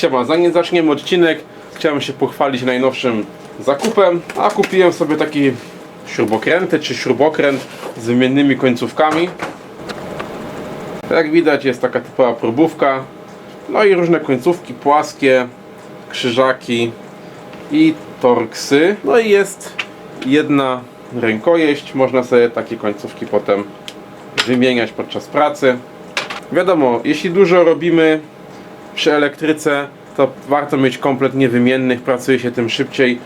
Siema, zanim zaczniemy odcinek, chciałem się pochwalić najnowszym zakupem, a kupiłem sobie taki śrubokręty czy śrubokręt z wymiennymi końcówkami. Jak widać jest taka typowa próbówka, no i różne końcówki płaskie, krzyżaki i torksy. No i jest jedna rękojeść, można sobie takie końcówki potem wymieniać podczas pracy. Wiadomo, jeśli dużo robimy przy elektryce, to warto mieć komplet niewymiennych, pracuje się tym szybciej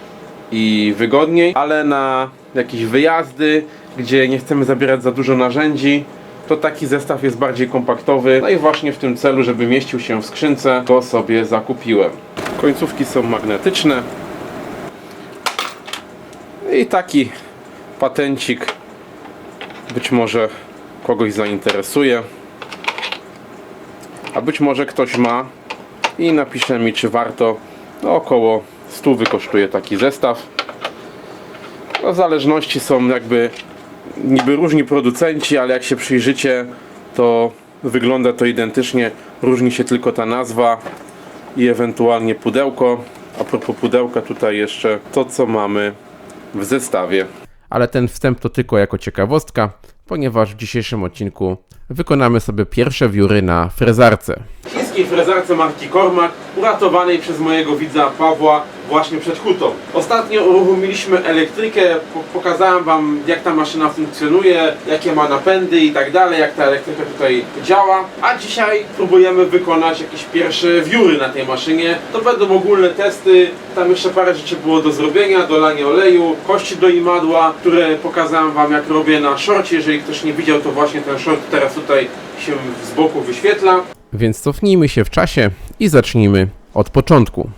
i wygodniej, ale na jakieś wyjazdy, gdzie nie chcemy zabierać za dużo narzędzi, to taki zestaw jest bardziej kompaktowy. No i właśnie w tym celu, żeby mieścił się w skrzynce, go sobie zakupiłem. Końcówki są magnetyczne. I taki patencik być może kogoś zainteresuje. A być może ktoś ma i napisze mi, czy warto. No, około 100 kosztuje taki zestaw. No, w zależności są jakby niby różni producenci, ale jak się przyjrzycie, to wygląda to identycznie. Różni się tylko ta nazwa i ewentualnie pudełko. A propos pudełka, tutaj jeszcze to, co mamy w zestawie. Ale ten wstęp to tylko jako ciekawostka, ponieważ w dzisiejszym odcinku wykonamy sobie pierwsze wióry na frezarce. Chińskiej frezarce marki Kormak, uratowanej przez mojego widza Pawła właśnie przed hutą. Ostatnio uruchomiliśmy elektrykę, po pokazałem wam jak ta maszyna funkcjonuje, jakie ma napędy i tak dalej, jak ta elektryka tutaj działa. A dzisiaj próbujemy wykonać jakieś pierwsze wióry na tej maszynie. To będą ogólne testy, tam jeszcze parę rzeczy było do zrobienia, dolanie oleju, kości do imadła, które pokazałem wam jak robię na szorcie. Jeżeli ktoś nie widział, to właśnie ten short teraz tutaj się z boku wyświetla. Więc cofnijmy się w czasie i zacznijmy od początku.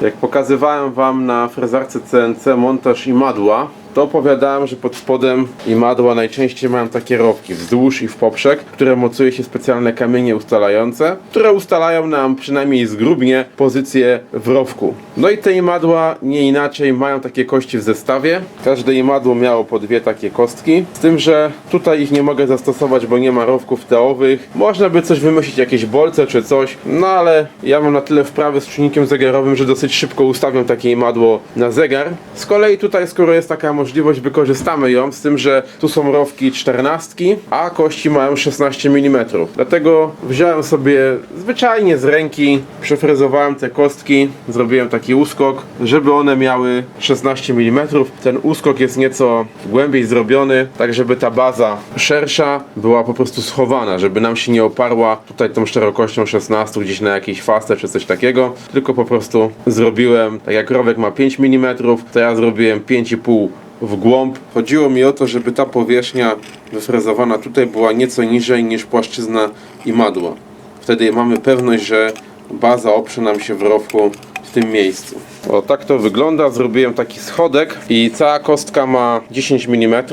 Jak pokazywałem Wam na frezarce CNC montaż imadła, to opowiadałem, że pod spodem imadła najczęściej mają takie rowki wzdłuż i w poprzek, które mocuje się specjalne kamienie ustalające, które ustalają nam przynajmniej zgrubnie pozycję w rowku. No i te imadła nie inaczej mają takie kości w zestawie. Każde imadło miało po dwie takie kostki, z tym, że tutaj ich nie mogę zastosować, bo nie ma rowków teowych. Można by coś wymyślić, jakieś bolce czy coś, no ale ja mam na tyle wprawy z czynnikiem zegarowym, że dosyć szybko ustawiam takie imadło na zegar. Z kolei tutaj, skoro jest taka możliwość, wykorzystamy ją, z tym, że tu są rowki 14, a kości mają 16 mm. Dlatego wziąłem sobie zwyczajnie z ręki, przefrezowałem te kostki, zrobiłem taki uskok, żeby one miały 16 mm. Ten uskok jest nieco głębiej zrobiony, tak żeby ta baza szersza była po prostu schowana, żeby nam się nie oparła tutaj tą szerokością 16 gdzieś na jakiejś fastę czy coś takiego, tylko po prostu zrobiłem, tak jak rowek ma 5 mm, to ja zrobiłem 5,5 w głąb. Chodziło mi o to, żeby ta powierzchnia wyfrezowana tutaj była nieco niżej niż płaszczyzna imadła. Wtedy mamy pewność, że baza oprze nam się w rowku w tym miejscu. O tak to wygląda. Zrobiłem taki schodek i cała kostka ma 10 mm,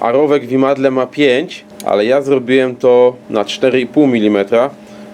a rowek w imadle ma 5, ale ja zrobiłem to na 4,5 mm.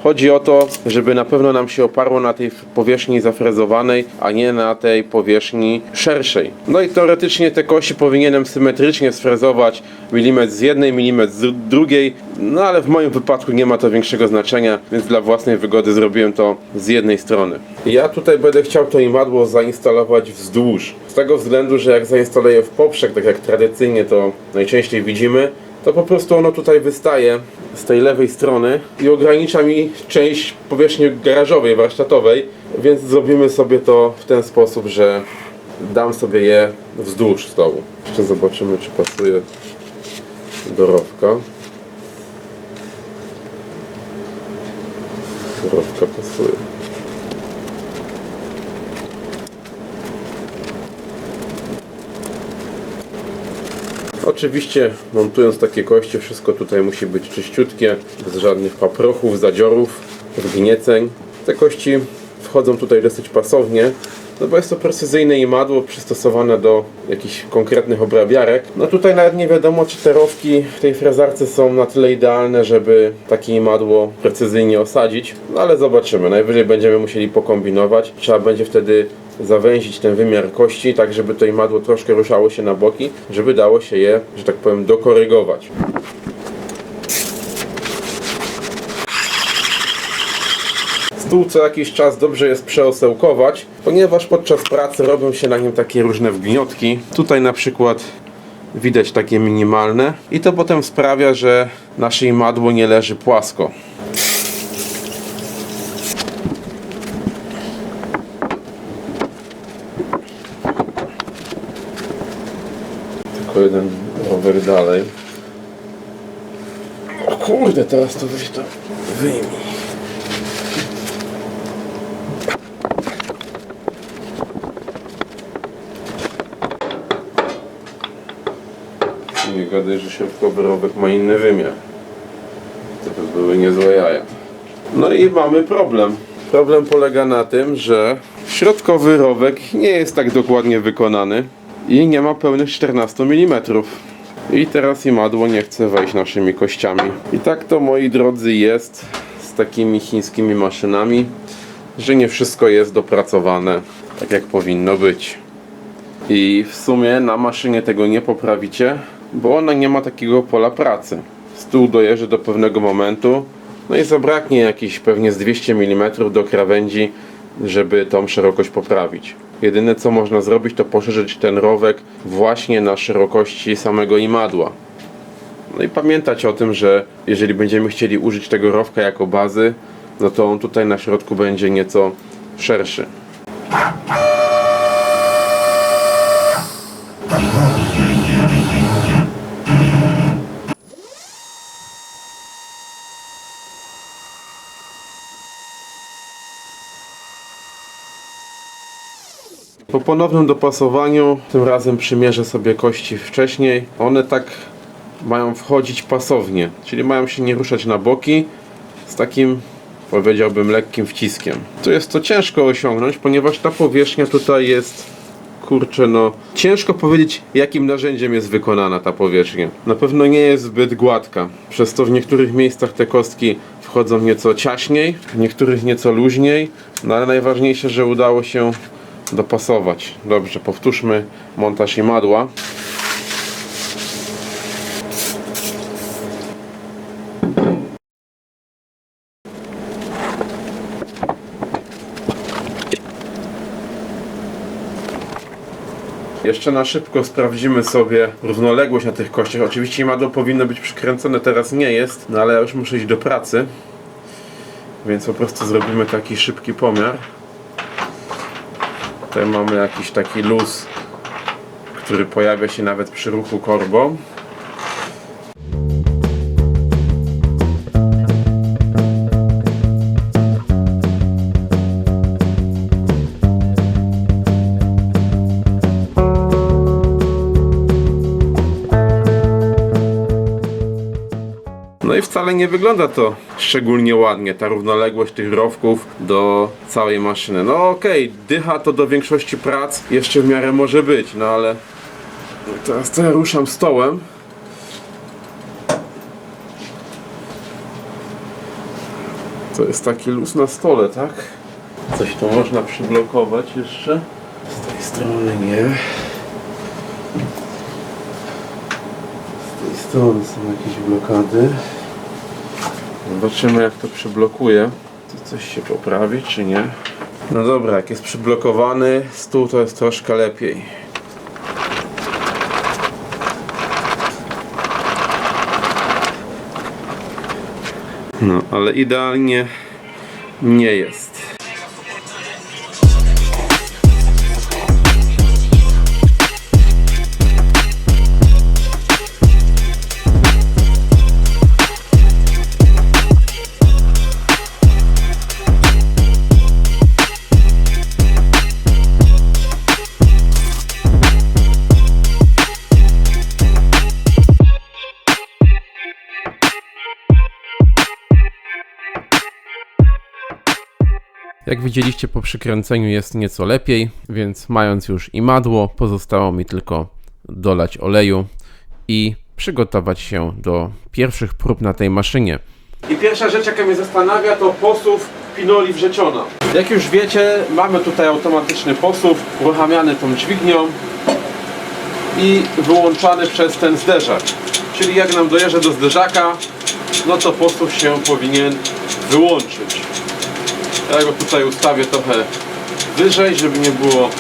Chodzi o to, żeby na pewno nam się oparło na tej powierzchni zafrezowanej, a nie na tej powierzchni szerszej. No i teoretycznie te kości powinienem symetrycznie sfrezować milimetr z jednej, milimetr z drugiej, no ale w moim wypadku nie ma to większego znaczenia, więc dla własnej wygody zrobiłem to z jednej strony. Ja tutaj będę chciał to imadło zainstalować wzdłuż, z tego względu, że jak zainstaluję w poprzek, tak jak tradycyjnie to najczęściej widzimy, to po prostu ono tutaj wystaje z tej lewej strony i ogranicza mi część powierzchni garażowej, warsztatowej, więc zrobimy sobie to w ten sposób, że dam sobie je wzdłuż stołu. Jeszcze zobaczymy, czy pasuje do rowka. Do rowka pasuje. Oczywiście montując takie kości wszystko tutaj musi być czyściutkie, bez żadnych paprochów, zadziorów, zgnieceń. Te kości wchodzą tutaj dosyć pasownie, no bo jest to precyzyjne imadło przystosowane do jakichś konkretnych obrabiarek. No tutaj nawet nie wiadomo czy te rowki w tej frezarce są na tyle idealne, żeby takie imadło precyzyjnie osadzić, no ale zobaczymy. Najwyżej będziemy musieli pokombinować. Trzeba będzie wtedy zawęzić ten wymiar kości, tak żeby to imadło troszkę ruszało się na boki, żeby dało się je, że tak powiem, dokorygować. Stół co jakiś czas dobrze jest przeosełkować, ponieważ podczas pracy robią się na nim takie różne wgniotki. Tutaj na przykład widać takie minimalne i to potem sprawia, że nasze imadło nie leży płasko. Jeden rower dalej. O kurde, teraz to weź to wyjmij. Nie gadaj, że środkowy rowek ma inny wymiar. To by były niezłe jaja. No i mamy problem. Problem polega na tym, że środkowy rowek nie jest tak dokładnie wykonany i nie ma pełnych 14 mm. I teraz imadło nie chce wejść naszymi kościami. I tak to moi drodzy jest z takimi chińskimi maszynami, że nie wszystko jest dopracowane tak jak powinno być. I w sumie na maszynie tego nie poprawicie, bo ona nie ma takiego pola pracy. Stół dojeżdża do pewnego momentu, no i zabraknie jakieś pewnie z 200 mm do krawędzi, żeby tą szerokość poprawić. Jedyne co można zrobić to poszerzyć ten rowek właśnie na szerokości samego imadła. No i pamiętać o tym, że jeżeli będziemy chcieli użyć tego rowka jako bazy, no to on tutaj na środku będzie nieco szerszy. Po ponownym dopasowaniu, tym razem przymierzę sobie kości wcześniej. One tak mają wchodzić pasownie, czyli mają się nie ruszać na boki z takim powiedziałbym lekkim wciskiem. Tu jest to ciężko osiągnąć, ponieważ ta powierzchnia tutaj jest kurczę no ciężko powiedzieć jakim narzędziem jest wykonana ta powierzchnia. Na pewno nie jest zbyt gładka, przez to w niektórych miejscach te kostki wchodzą nieco ciaśniej, w niektórych nieco luźniej, no ale najważniejsze, że udało się dopasować. Dobrze, powtórzmy montaż imadła. Jeszcze na szybko sprawdzimy sobie równoległość na tych kościach. Oczywiście imadło powinno być przykręcone, teraz nie jest, no ale ja już muszę iść do pracy. Więc po prostu zrobimy taki szybki pomiar. Tutaj mamy jakiś taki luz, który pojawia się nawet przy ruchu korbą. Wcale nie wygląda to szczególnie ładnie, ta równoległość tych rowków do całej maszyny. No okej, dycha to do większości prac jeszcze w miarę może być, no ale teraz to ja ruszam stołem. To jest taki luz na stole, tak? Coś tu można przyblokować jeszcze. Z tej strony nie. Z tej strony są jakieś blokady. Zobaczymy jak to przyblokuje. To coś się poprawi czy nie? No dobra, jak jest przyblokowany stół to jest troszkę lepiej. No, ale idealnie nie jest. Jak widzieliście po przykręceniu jest nieco lepiej, więc mając już imadło, pozostało mi tylko dolać oleju i przygotować się do pierwszych prób na tej maszynie. I pierwsza rzecz jaka mnie zastanawia to posuw pinoli wrzeciona. Jak już wiecie, mamy tutaj automatyczny posuw uruchamiany tą dźwignią i wyłączany przez ten zderzak. Czyli jak nam dojeżdża do zderzaka, no to posuw się powinien wyłączyć. Ja go tutaj ustawię trochę wyżej, żeby nie było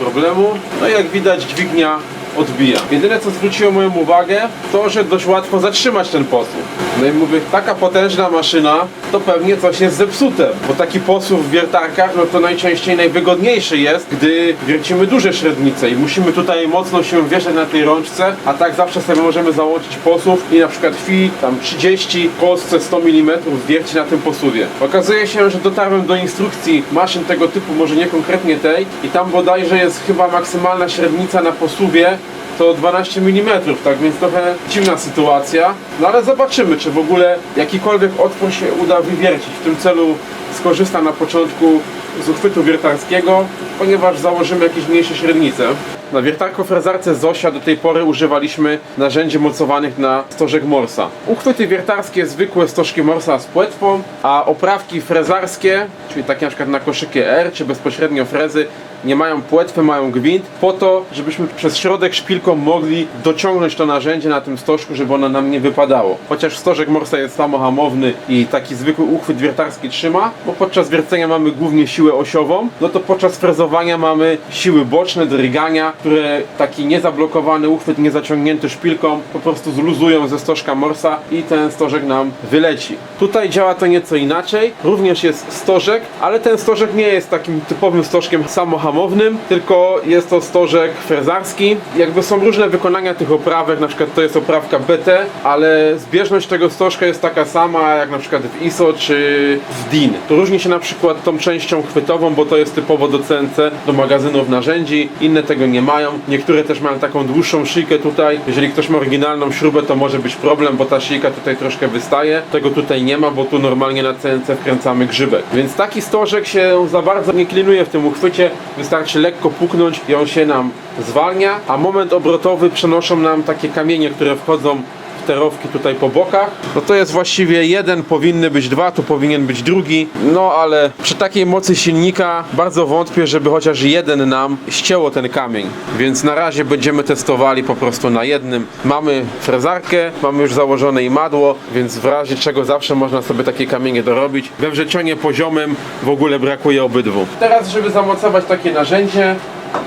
problemu. No i jak widać dźwignia odbija. Jedyne co zwróciło moją uwagę, to że dość łatwo zatrzymać ten posuw. No i mówię, taka potężna maszyna, to pewnie coś jest zepsute, bo taki posuw w wiertarkach, no to najczęściej najwygodniejszy jest, gdy wiercimy duże średnice i musimy tutaj mocno się wieszać na tej rączce, a tak zawsze sobie możemy założyć posuw i na przykład fi tam 30, w Polsce 100 mm wierci na tym posuwie. Okazuje się, że dotarłem do instrukcji maszyn tego typu, może nie konkretnie tej i tam bodajże jest chyba maksymalna średnica na posuwie to 12 mm, tak więc trochę dziwna sytuacja. No ale zobaczymy, czy w ogóle jakikolwiek otwór się uda wywiercić. W tym celu skorzystam na początku z uchwytu wiertarskiego, ponieważ założymy jakieś mniejsze średnice. Na wiertarko-frezarce Zosia do tej pory używaliśmy narzędzi mocowanych na stożek Morsa. Uchwyty wiertarskie zwykłe stożki Morsa z płetwą, a oprawki frezarskie, czyli takie na przykład na koszykie R czy bezpośrednio frezy, nie mają płetwy, mają gwint, po to, żebyśmy przez środek szpilką mogli dociągnąć to narzędzie na tym stożku, żeby ono nam nie wypadało. Chociaż stożek Morsa jest samohamowny i taki zwykły uchwyt wiertarski trzyma, bo podczas wiercenia mamy głównie siłę osiową, no to podczas frezowania mamy siły boczne, drgania, które taki niezablokowany uchwyt, niezaciągnięty szpilką po prostu zluzują ze stożka Morsa i ten stożek nam wyleci. Tutaj działa to nieco inaczej, również jest stożek, ale ten stożek nie jest takim typowym stożkiem samohamownym, tylko jest to stożek frezarski. Jakby są różne wykonania tych oprawek, na przykład to jest oprawka BT, ale zbieżność tego stożka jest taka sama jak na przykład w ISO czy w DIN. To różni się na przykład tą częścią chwytową, bo to jest typowo do CNC, do magazynów narzędzi, inne tego nie mają. Niektóre też mają taką dłuższą szyjkę tutaj. Jeżeli ktoś ma oryginalną śrubę, to może być problem, bo ta szyjka tutaj troszkę wystaje. Tego tutaj nie ma, bo tu normalnie na CNC wkręcamy grzybek. Więc taki stożek się za bardzo nie klinuje w tym uchwycie. Wystarczy lekko puknąć i on się nam zwalnia, a moment obrotowy przenoszą nam takie kamienie, które wchodzą sterowki tutaj po bokach. No to jest właściwie jeden, powinny być dwa, tu powinien być drugi. No ale przy takiej mocy silnika bardzo wątpię, żeby chociaż jeden nam ścięło ten kamień. Więc na razie będziemy testowali po prostu na jednym. Mamy frezarkę, mamy już założone imadło, więc w razie czego zawsze można sobie takie kamienie dorobić. We wrzecionie poziomym w ogóle brakuje obydwu. Teraz, żeby zamocować takie narzędzie,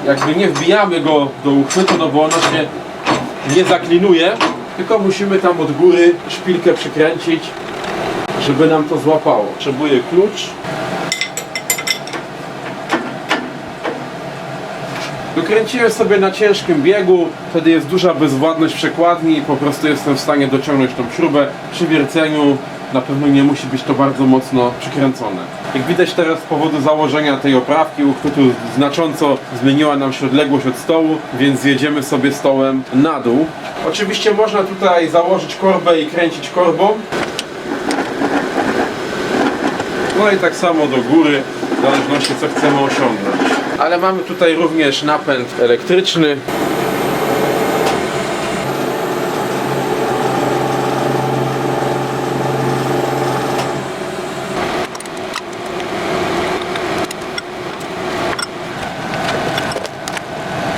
jakby nie wbijamy go do uchwytu, no bo ono się nie zaklinuje, tylko musimy tam od góry szpilkę przykręcić, żeby nam to złapało. Potrzebuję klucz. Wykręciłem sobie na ciężkim biegu, wtedy jest duża bezwładność przekładni i po prostu jestem w stanie dociągnąć tą śrubę. Przy wierceniu na pewno nie musi być to bardzo mocno przykręcone. Jak widać teraz z powodu założenia tej oprawki uchwytu znacząco zmieniła nam się odległość od stołu, więc jedziemy sobie stołem na dół. Oczywiście można tutaj założyć korbę i kręcić korbą. No i tak samo do góry, w zależności co chcemy osiągnąć. Ale mamy tutaj również napęd elektryczny.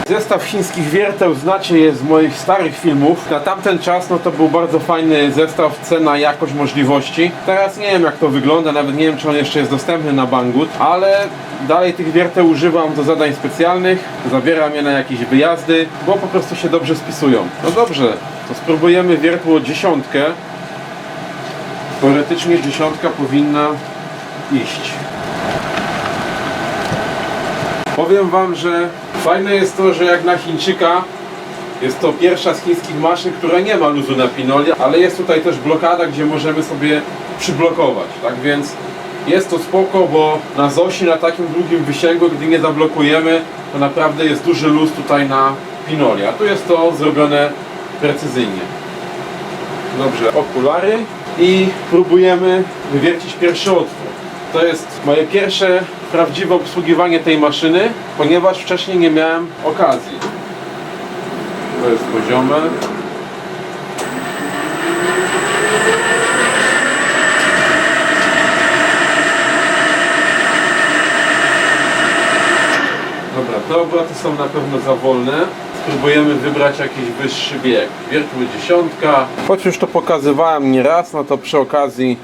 Zestaw chińskich wierteł znacie je z moich starych filmów. Na tamten czas no to był bardzo fajny zestaw, cena, jakość, możliwości. Teraz nie wiem jak to wygląda, nawet nie wiem czy on jeszcze jest dostępny na Banggood, ale dalej tych wierteł używam do zadań specjalnych, zabieram je na jakieś wyjazdy, bo po prostu się dobrze spisują. No dobrze, to spróbujemy wiertło dziesiątkę. Teoretycznie dziesiątka powinna iść. Powiem Wam, że fajne jest to, że jak na Chińczyka jest to pierwsza z chińskich maszyn, która nie ma luzu na pinoli, ale jest tutaj też blokada, gdzie możemy sobie przyblokować. Tak więc jest to spoko, bo na Zosi na takim długim wysięgu, gdy nie zablokujemy, to naprawdę jest duży luz tutaj na pinoli, a tu jest to zrobione precyzyjnie. Dobrze, okulary i próbujemy wywiercić pierwszy otwór. To jest moje pierwsze prawdziwe obsługiwanie tej maszyny, ponieważ wcześniej nie miałem okazji. To jest poziome. Dobra, te obroty są na pewno za wolne. Spróbujemy wybrać jakiś wyższy bieg. Wiertło dziesiątka. Choć już to pokazywałem nieraz, no to przy okazji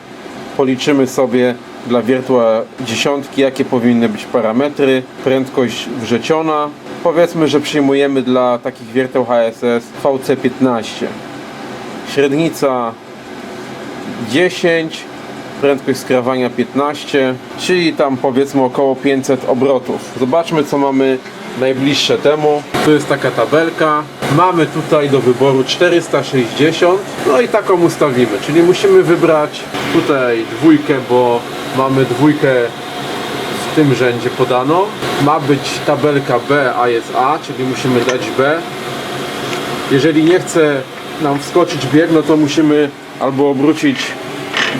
policzymy sobie dla wiertła dziesiątki, jakie powinny być parametry, prędkość wrzeciona. Powiedzmy, że przyjmujemy dla takich wierteł HSS VC15. Średnica 10, prędkość skrawania 15, czyli tam powiedzmy około 500 obrotów. Zobaczmy co mamy najbliższe temu. Tu jest taka tabelka. Mamy tutaj do wyboru 460. No i taką ustawimy, czyli musimy wybrać tutaj dwójkę, bo mamy dwójkę w tym rzędzie podano. Ma być tabelka B, a jest A, czyli musimy dać B. Jeżeli nie chce nam wskoczyć bieg, no to musimy albo obrócić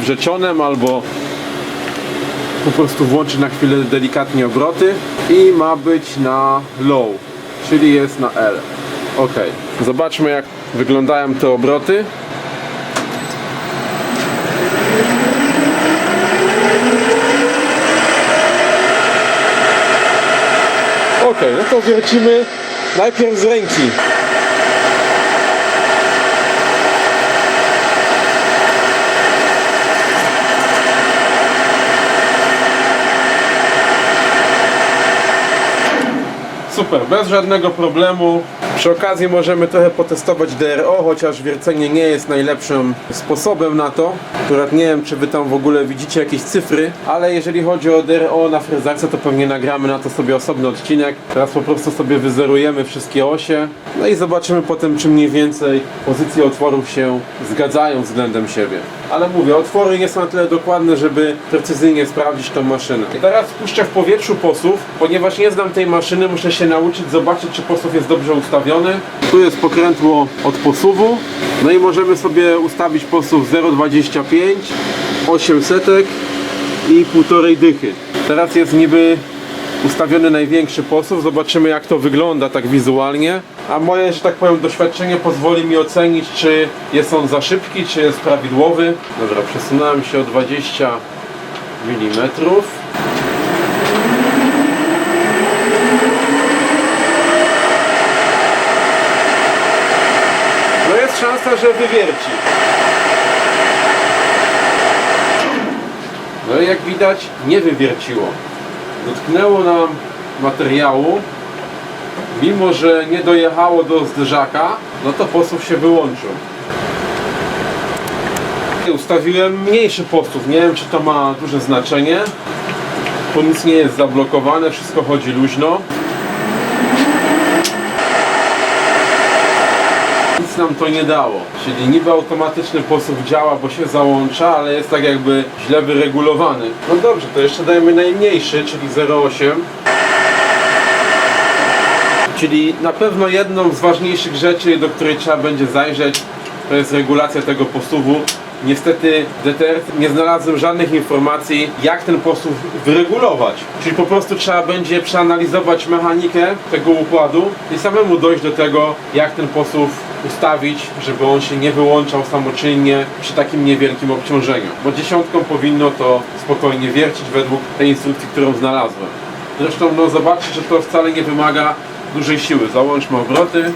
wrzecionem, albo po prostu włączyć na chwilę delikatnie obroty i ma być na low, czyli jest na L. Ok, zobaczmy jak wyglądają te obroty. Ok, no to wiercimy najpierw z ręki. Super, bez żadnego problemu. Przy okazji możemy trochę potestować DRO, chociaż wiercenie nie jest najlepszym sposobem na to. Akurat nie wiem, czy wy tam w ogóle widzicie jakieś cyfry, ale jeżeli chodzi o DRO na frezarce, to pewnie nagramy na to sobie osobny odcinek. Teraz po prostu sobie wyzerujemy wszystkie osie, no i zobaczymy potem, czy mniej więcej pozycje otworów się zgadzają względem siebie. Ale mówię, otwory nie są na tyle dokładne, żeby precyzyjnie sprawdzić tą maszynę. I teraz puszczę w powietrzu posuw, ponieważ nie znam tej maszyny, muszę się nauczyć, zobaczyć, czy posuw jest dobrze ustawiony. Tu jest pokrętło od posuwu, no i możemy sobie ustawić posuw 0,25, 800 i półtorej dychy. Teraz jest niby ustawiony największy posuw. Zobaczymy jak to wygląda tak wizualnie. A moje, że tak powiem, doświadczenie pozwoli mi ocenić, czy jest on za szybki, czy jest prawidłowy. Dobra, przesunąłem się o 20 mm. No że wywierci. No jak widać nie wywierciło. Dotknęło nam materiału, mimo że nie dojechało do zderzaka, no to posuw się wyłączył. Ustawiłem mniejszy posuw, nie wiem czy to ma duże znaczenie. Tu nic nie jest zablokowane, wszystko chodzi luźno. Nic nam to nie dało. Czyli niby automatyczny posuw działa, bo się załącza, ale jest tak jakby źle wyregulowany. No dobrze, to jeszcze dajemy najmniejszy, czyli 0,8. Czyli na pewno jedną z ważniejszych rzeczy, do której trzeba będzie zajrzeć, to jest regulacja tego posuwu. Niestety w DTR nie znalazłem żadnych informacji, jak ten posuw wyregulować. Czyli po prostu trzeba będzie przeanalizować mechanikę tego układu i samemu dojść do tego, jak ten posuw ustawić, żeby on się nie wyłączał samoczynnie przy takim niewielkim obciążeniu. Bo dziesiątką powinno to spokojnie wiercić według tej instrukcji, którą znalazłem. Zresztą no zobaczcie, że to wcale nie wymaga dużej siły. Załączmy obroty.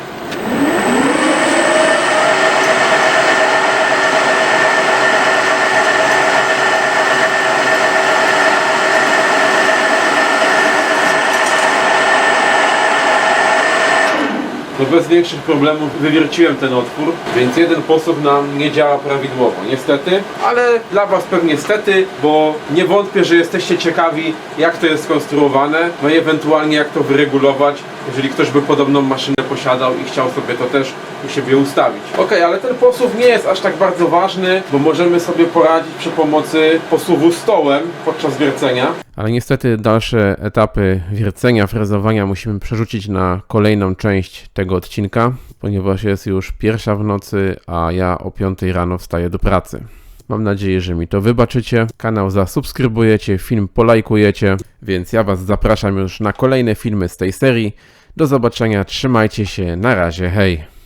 No bez większych problemów wywierciłem ten otwór, więc jeden posuw nam nie działa prawidłowo, niestety, ale dla Was pewnie niestety, bo nie wątpię, że jesteście ciekawi jak to jest skonstruowane, no i ewentualnie jak to wyregulować, jeżeli ktoś by podobną maszynę posiadał i chciał sobie to też u siebie ustawić. Ok, ale ten posuw nie jest aż tak bardzo ważny, bo możemy sobie poradzić przy pomocy posuwu stołem podczas wiercenia. Ale niestety dalsze etapy wiercenia, frezowania musimy przerzucić na kolejną część tego odcinka, ponieważ jest już pierwsza w nocy, a ja o 5 rano wstaję do pracy. Mam nadzieję, że mi to wybaczycie. Kanał zasubskrybujecie, film polajkujecie, więc ja Was zapraszam już na kolejne filmy z tej serii. Do zobaczenia, trzymajcie się, na razie, hej!